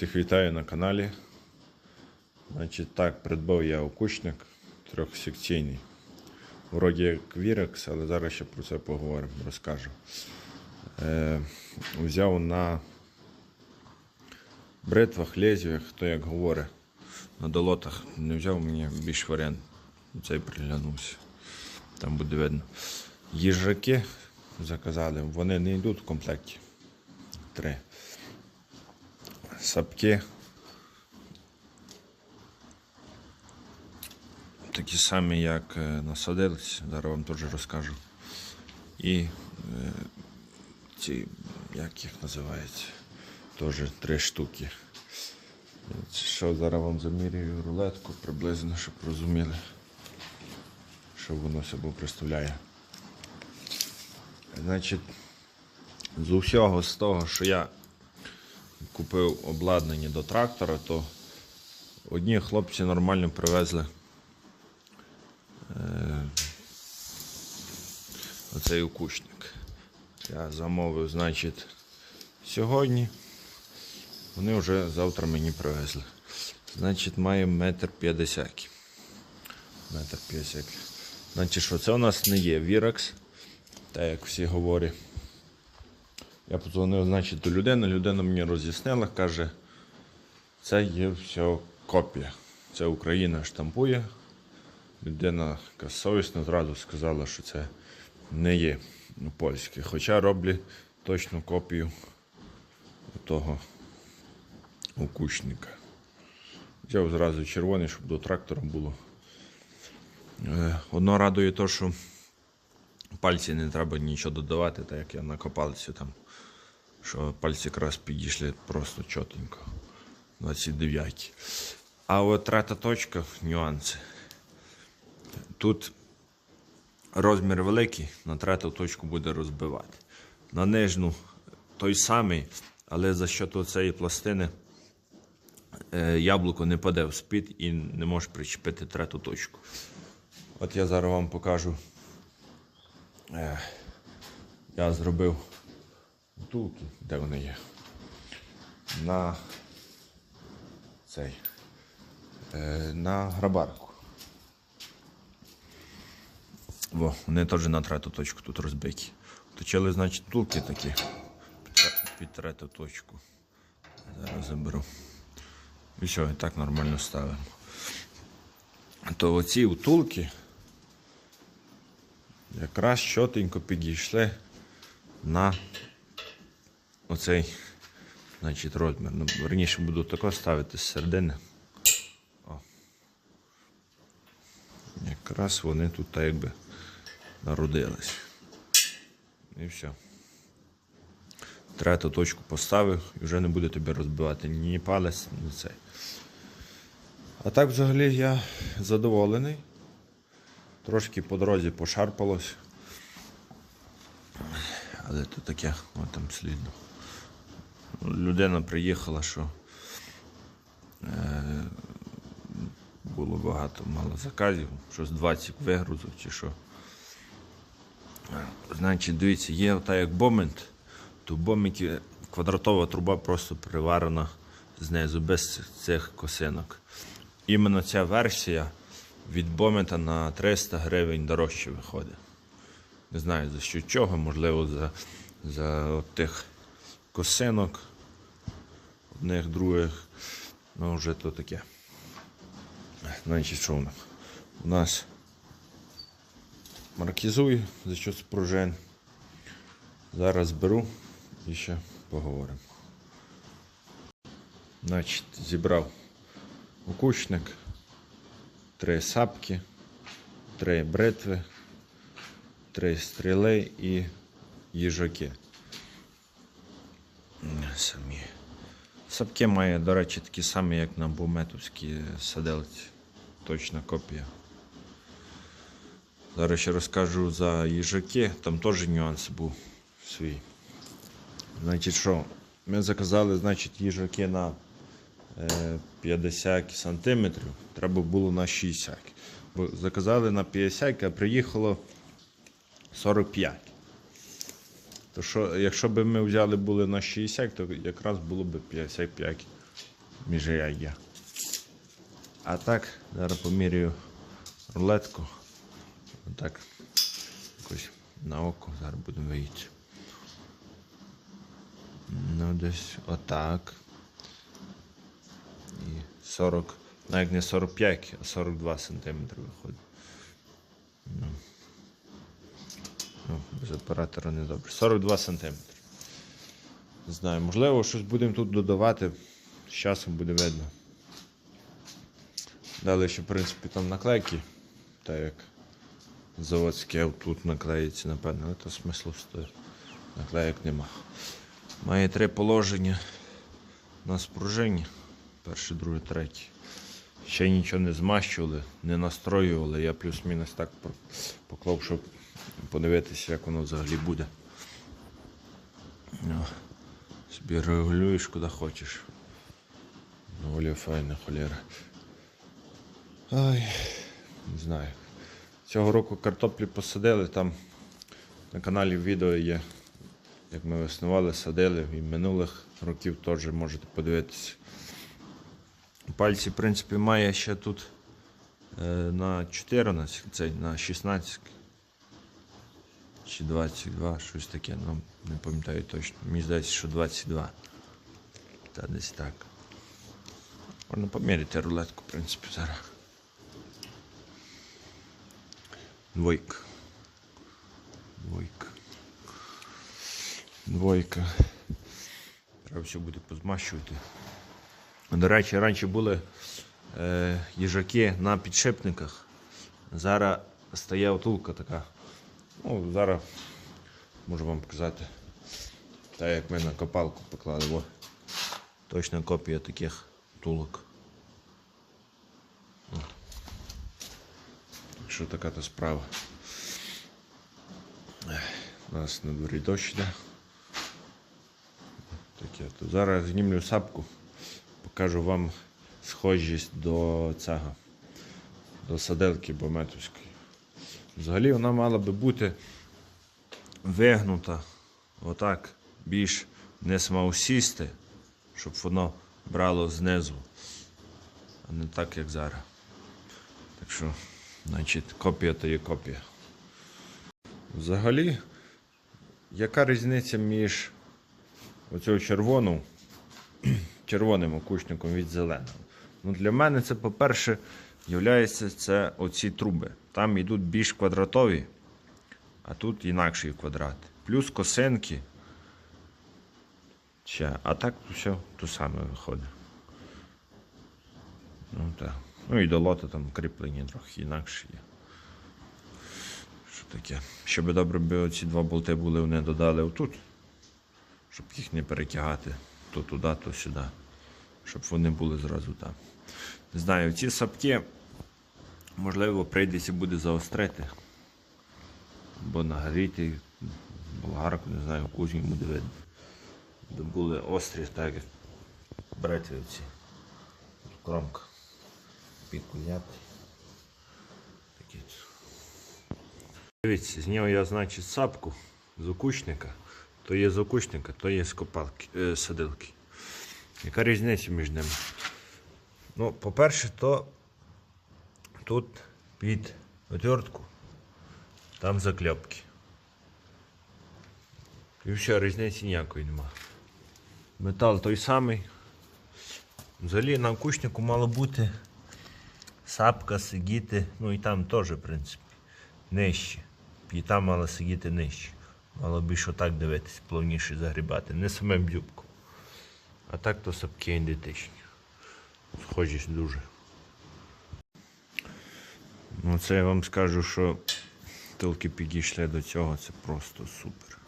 Всіх вітаю на каналі. Значить, так, придбав я окучник трьохсекційний. Вроді як Вірекс, але зараз ще про це поговоримо, розкажу. Е, взяв на бритвах, лезвіях, хто як говорить, на долотах не взяв мені більш варіант. Цей приглянувся. Там буде видно. Їжаки заказали, вони не йдуть в комплекті. Три сапки. Такі самі, як е, насадились, зараз вам теж розкажу. І е, ці, як їх називається, теж три штуки. Що зараз вам замірюю рулетку приблизно, щоб розуміли, що воно собою представляє. Значить, з усього з того, що я купив обладнання до трактора, то одні хлопці нормально привезли е, оцей окучник. Я замовив, значить, сьогодні. Вони вже завтра мені привезли. Значить, має метр п'ятдесят. Метр п'ятдесят. Значить, що це у нас не є Вірекс, так як всі говорять. Я подзвонив, значить, до людини, людина мені роз'яснила, каже, це є все копія. Це Україна штампує. Людина совісно зразу сказала, що це не є польське. Хоча роблять точну копію того укучника. Взяв зразу червоний, щоб до трактора було. Е, Одно радує то, що пальці не треба нічого додавати, так як я на копалці там, що пальці якраз підійшли просто чотенько. 29. А от третя точка, нюанси. Тут розмір великий, на третю точку буде розбивати. На нижню той самий, але за що цієї пластини е, яблуко не паде в спід і не може причепити третю точку. От я зараз вам покажу. Я зробив втулки, де вони є. На цей. Е, на грабарку. Во, вони теж на третю точку тут розбиті. Точили, значить, втулки такі під, тре- під третю точку. Зараз заберу. І все, і так нормально ставимо. То оці втулки якраз чотенько підійшли на оцей значить, розмір. Ну, верніше буду тако ставити з середини. О. Якраз вони тут так якби народились. І все. Третю точку поставив і вже не буде тобі розбивати ні палець, ні цей. А так взагалі я задоволений. Трошки по дорозі пошарпалось. Але то таке, от там слідно. Людина приїхала, що е, було багато мало заказів, щось 20 вигрузок чи що. Значить, дивіться, є ота як бомент, то в квадратова труба просто приварена знизу, без цих косинок. Іменно ця версія від бомента на 300 гривень дорожче виходить. Не знаю за що чого, можливо, за, за тих косинок, одних, других, ну вже то таке. Значить, що у нас? Маркізує за що спружин. Зараз беру і ще поговоримо. Значить, зібрав окучник, три сапки, три бритви, три стріли і їжаки. Самі. Сапки має, до речі, такі самі, як на буметовській саделці. Точна копія. Зараз ще розкажу за їжаки, там теж нюанс був свій. Значить, що? Ми заказали, значить, їжаки на 50 сантиметрів, треба було на 60. Бо заказали на 50, а приїхало 45. То що, якщо б ми взяли були на 60, то якраз було б 55 між я є. А так, зараз поміряю рулетку. Отак. Якось на око зараз будемо виїти. Ну, десь отак. І 40, навіть не 45, а 42 сантиметри виходить. Ну, ну без оператора не добре. 42 сантиметри. Не знаю, можливо, щось будемо тут додавати. З часом буде видно. Далі ще, в принципі, там наклейки, так як заводське тут наклеїться, напевно, але то смислу стоїть. Наклеїк нема. Має три положення на спружині. Перше, друге, третє. Ще нічого не змащували, не настроювали. Я плюс-мінус так поклав, щоб подивитися, як воно взагалі буде. Ну, Собі регулюєш куди хочеш. Доволі файна холєра. Ай, не знаю. Цього року картоплі посадили, там на каналі відео є, як ми веснували, садили, і минулих років теж можете подивитися. Пальці, в принципі, має ще тут е, на 14, цей, на 16 чи 22, щось таке, ну не пам'ятаю точно. Мені здається, що 22. Та десь так. Можна поміряти рулетку, в принципі, зараз. Двойка. Двойка. Двойка. Треба все буде позмащувати. До речі, раніше були е, їжаки на підшипниках. Зараз стає отулка така. Ну, зараз можу вам показати. Так як ми на копалку поклали. О, точна копія таких тулок. О. Так що така то справа. У нас на дворі дощ. Таке. То зараз знімлю сапку, покажу вам схожість до цього, до саделки Бометовської. Взагалі вона мала би бути вигнута, отак, більш не сісти, щоб воно брало знизу, а не так, як зараз. Так що, значить, копія то є копія. Взагалі, яка різниця між оцього червону, червоним окучником від зеленого? Ну, для мене це, по-перше, являється це оці труби. Там йдуть більш квадратові, а тут інакший квадрат. Плюс косинки. Ще, а так все то саме виходить. Ну так. Ну і до лота там кріплення трохи інакше є. Що таке? Щоб добре би оці два болти були, вони додали отут. Щоб їх не перетягати то туди, то сюди. Щоб вони були зразу там. Не знаю, ці сапки, можливо, прийдеться буде заострити. Бо нагріти болгарку, не знаю, кожній буде видно. Де були острі, так як брати оці кромка. Пікуняти. Такі. Дивіться, нього я, значить, сапку з окучника. То є з окучника, то є з копалки, е, садилки. Яка різниця між ними? Ну, по-перше, то тут під отвертку, там закльопки. І все, різниці ніякої нема. Метал той самий. Взагалі на окучнику мало бути сапка сидіти, ну і там теж, в принципі, нижче. І мала сидіти нижче. Мало б що так дивитись, плавніше загрібати. Не самим дюбком. А так то сапки ідентичні. Схожість дуже. Ну це я вам скажу, що тільки підійшли до цього, це просто супер.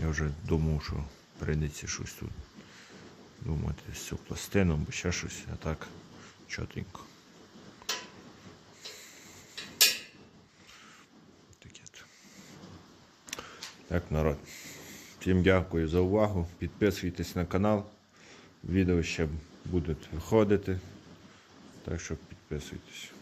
Я вже думав, що прийдеться щось тут думати з цю пластину, або ще щось, а так чотенько. Таке то. Так, народ. Всім дякую за увагу. Підписуйтесь на канал. Відео ще будуть виходити. Так що підписуйтесь.